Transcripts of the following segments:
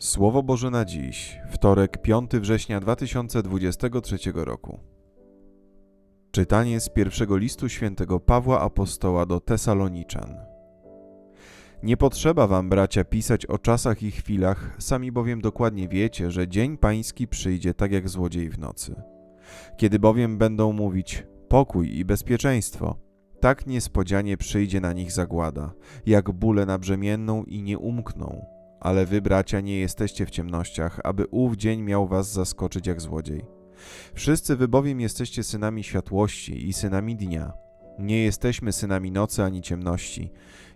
Słowo Boże na dziś, wtorek 5 września 2023 roku. Czytanie z pierwszego listu świętego Pawła Apostoła do Tesaloniczan. Nie potrzeba wam, bracia, pisać o czasach i chwilach, sami bowiem dokładnie wiecie, że dzień pański przyjdzie tak jak złodziej w nocy. Kiedy bowiem będą mówić pokój i bezpieczeństwo, tak niespodzianie przyjdzie na nich zagłada, jak bóle na brzemienną i nie umkną. Ale wy, bracia, nie jesteście w ciemnościach, aby ów dzień miał was zaskoczyć jak złodziej. Wszyscy wy bowiem jesteście synami światłości i synami dnia. Nie jesteśmy synami nocy ani ciemności.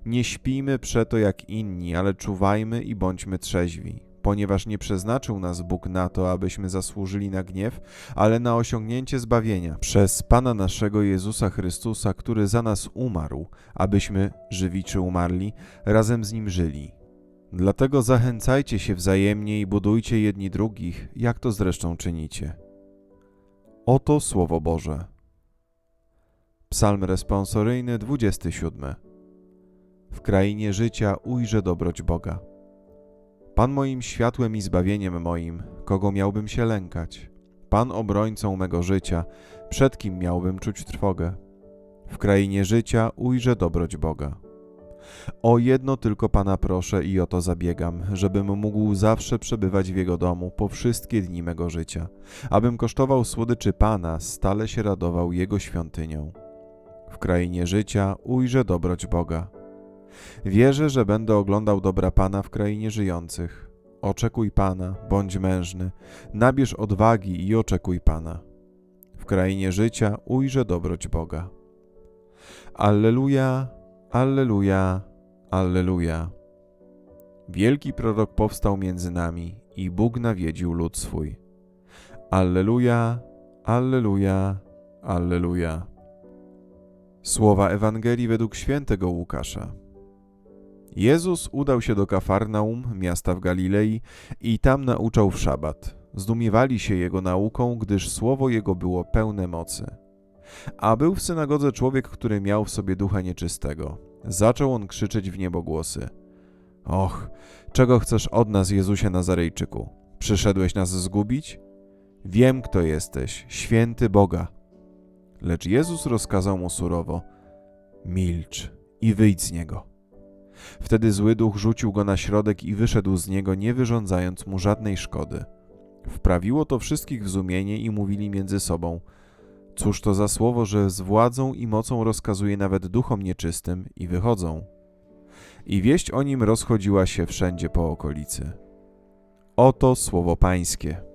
Nie śpijmy przeto jak inni, ale czuwajmy i bądźmy trzeźwi, ponieważ nie przeznaczył nas Bóg na to, abyśmy zasłużyli na gniew, ale na osiągnięcie zbawienia przez Pana naszego Jezusa Chrystusa, który za nas umarł, abyśmy, żywi czy umarli, razem z Nim żyli. Dlatego zachęcajcie się wzajemnie i budujcie jedni drugich, jak to zresztą czynicie. Oto Słowo Boże. Psalm responsoryjny 27. W krainie życia ujrzę dobroć Boga. Pan moim światłem i zbawieniem moim, kogo miałbym się lękać? Pan obrońcą mego życia, przed kim miałbym czuć trwogę? W krainie życia ujrzę dobroć Boga. O jedno tylko Pana proszę i o to zabiegam, żebym mógł zawsze przebywać w Jego domu po wszystkie dni mego życia, abym kosztował słodyczy Pana, stale się radował Jego świątynią. W krainie życia ujrzę dobroć Boga. Wierzę, że będę oglądał dobra Pana w krainie żyjących. Oczekuj Pana, bądź mężny, nabierz odwagi i oczekuj Pana. W krainie życia ujrzę dobroć Boga. Alleluja, Alleluja, Alleluja. Wielki prorok powstał między nami i Bóg nawiedził lud swój. Alleluja, Alleluja, Alleluja. Słowa Ewangelii według świętego Łukasza. Jezus udał się do Kafarnaum, miasta w Galilei, i tam nauczał w szabat. Zdumiewali się jego nauką, gdyż słowo jego było pełne mocy. A był w synagodze człowiek, który miał w sobie ducha nieczystego. Zaczął on krzyczeć w niebogłosy. Och, czego chcesz od nas, Jezusie Nazarejczyku? Przyszedłeś nas zgubić? Wiem, kto jesteś, święty Boga. Lecz Jezus rozkazał mu surowo: Milcz i wyjdź z niego. Wtedy zły duch rzucił go na środek i wyszedł z niego, nie wyrządzając mu żadnej szkody. Wprawiło to wszystkich w zumienie i mówili między sobą: Cóż to za słowo, że z władzą i mocą rozkazuje nawet duchom nieczystym i wychodzą? I wieść o nim rozchodziła się wszędzie po okolicy. Oto słowo Pańskie.